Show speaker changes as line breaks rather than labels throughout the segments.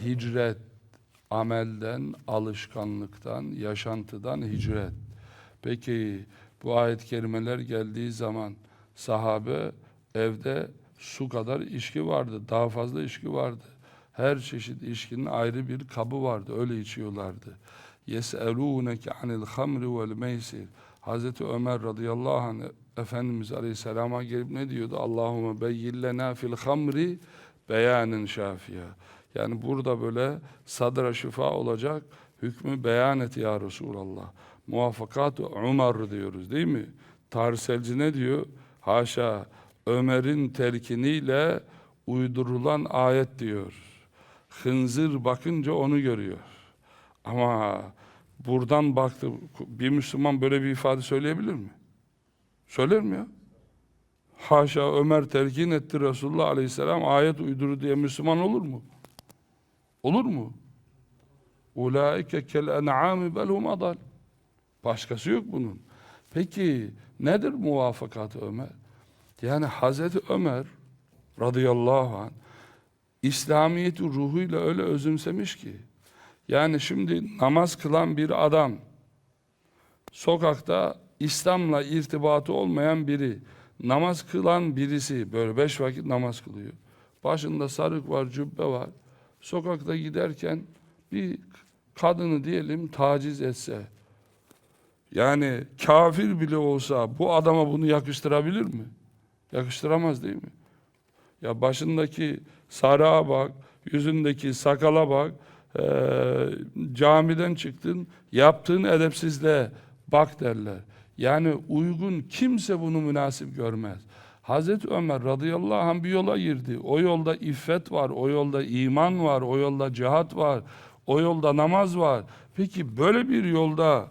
hicret amelden, alışkanlıktan, yaşantıdan hicret. Peki bu ayet-i kerimeler geldiği zaman sahabe evde su kadar içki vardı, daha fazla içki vardı. Her çeşit içkinin ayrı bir kabı vardı, öyle içiyorlardı. يَسْأَلُونَكَ عَنِ الْخَمْرِ وَالْمَيْسِرِ Hazreti Ömer radıyallahu anh Efendimiz Aleyhisselam'a gelip ne diyordu? Allahümme beyyillena fil hamri beyanen şafiya. Yani burada böyle sadra şifa olacak hükmü beyan et ya Resulallah. Muvaffakat Umar diyoruz değil mi? Tarihselci ne diyor? Haşa Ömer'in telkiniyle uydurulan ayet diyor. Hınzır bakınca onu görüyor. Ama buradan baktı bir Müslüman böyle bir ifade söyleyebilir mi? Söyler mi ya? Haşa Ömer telkin etti Resulullah Aleyhisselam ayet uyduru diye Müslüman olur mu? Olur mu? Ulaike kel en'ami belhum adal. Başkası yok bunun. Peki nedir muvafakat Ömer? Yani Hazreti Ömer radıyallahu anh İslamiyeti ruhuyla öyle özümsemiş ki yani şimdi namaz kılan bir adam sokakta İslam'la irtibatı olmayan biri namaz kılan birisi böyle beş vakit namaz kılıyor. Başında sarık var, cübbe var. Sokakta giderken bir kadını diyelim taciz etse yani kafir bile olsa bu adama bunu yakıştırabilir mi? Yakıştıramaz değil mi? Ya başındaki sarığa bak, yüzündeki sakala bak, eee, camiden çıktın, yaptığın edepsizliğe bak derler. Yani uygun kimse bunu münasip görmez. Hazreti Ömer radıyallahu anh bir yola girdi. O yolda iffet var, o yolda iman var, o yolda cihat var, o yolda namaz var. Peki böyle bir yolda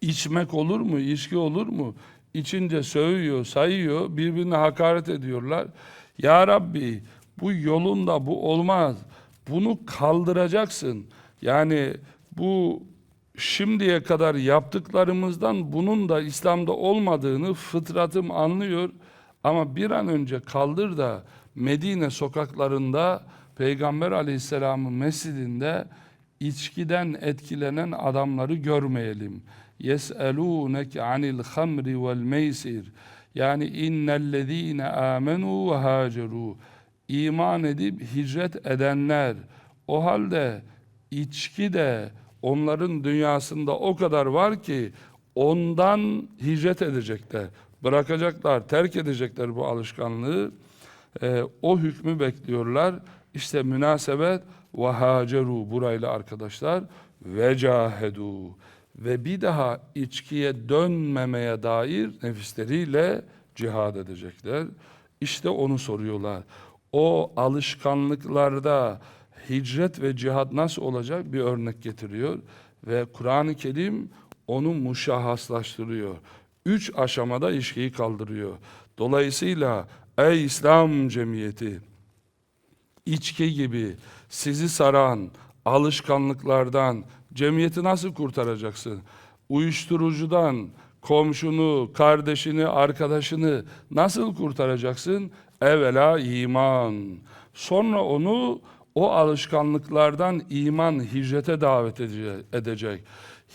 içmek olur mu, içki olur mu? İçince sövüyor, sayıyor, birbirine hakaret ediyorlar. Ya Rabbi bu yolunda bu olmaz. Bunu kaldıracaksın. Yani bu şimdiye kadar yaptıklarımızdan bunun da İslam'da olmadığını fıtratım anlıyor. Ama bir an önce kaldır da Medine sokaklarında Peygamber Aleyhisselam'ın mescidinde içkiden etkilenen adamları görmeyelim. يَسْأَلُونَكَ عَنِ الْخَمْرِ وَالْمَيْسِرِ Yani innellezîne âmenû ve hâcerû İman edip hicret edenler o halde içki de onların dünyasında o kadar var ki ondan hicret edecekler. Bırakacaklar, terk edecekler bu alışkanlığı. Ee, o hükmü bekliyorlar. İşte münasebet ve haceru burayla arkadaşlar ve cahedu ve bir daha içkiye dönmemeye dair nefisleriyle cihad edecekler. İşte onu soruyorlar. O alışkanlıklarda hicret ve cihad nasıl olacak bir örnek getiriyor ve Kur'an-ı Kerim onu muşahhaslaştırıyor. Üç aşamada ilişkiyi kaldırıyor. Dolayısıyla ey İslam cemiyeti içki gibi sizi saran alışkanlıklardan cemiyeti nasıl kurtaracaksın? Uyuşturucudan komşunu, kardeşini, arkadaşını nasıl kurtaracaksın? Evvela iman. Sonra onu o alışkanlıklardan iman hicrete davet ede- edecek.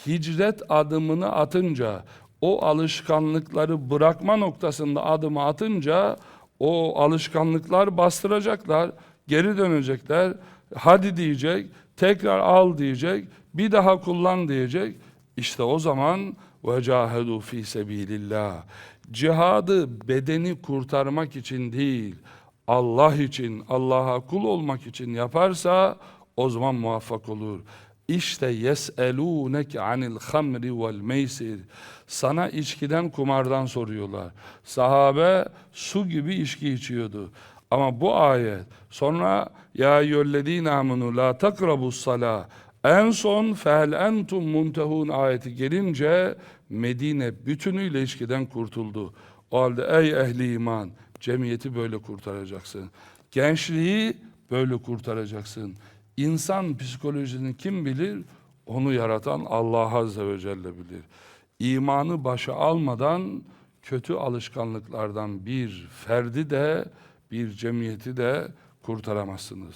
Hicret adımını atınca, o alışkanlıkları bırakma noktasında adımı atınca o alışkanlıklar bastıracaklar, geri dönecekler. Hadi diyecek, tekrar al diyecek, bir daha kullan diyecek. İşte o zaman vecahedu fi sebilillah. Cihadı bedeni kurtarmak için değil, Allah için, Allah'a kul olmak için yaparsa o zaman muvaffak olur. İşte yes'elûneke anil hamri vel meysir. Sana içkiden kumardan soruyorlar. Sahabe su gibi içki içiyordu. Ama bu ayet sonra ya eyyühellezîne amenu la takrabus salâ en son fel entum muntehun ayeti gelince Medine bütünüyle ilişkiden kurtuldu. O halde ey ehli iman cemiyeti böyle kurtaracaksın. Gençliği böyle kurtaracaksın. İnsan psikolojisini kim bilir? Onu yaratan Allah Azze ve Celle bilir. İmanı başa almadan kötü alışkanlıklardan bir ferdi de bir cemiyeti de kurtaramazsınız.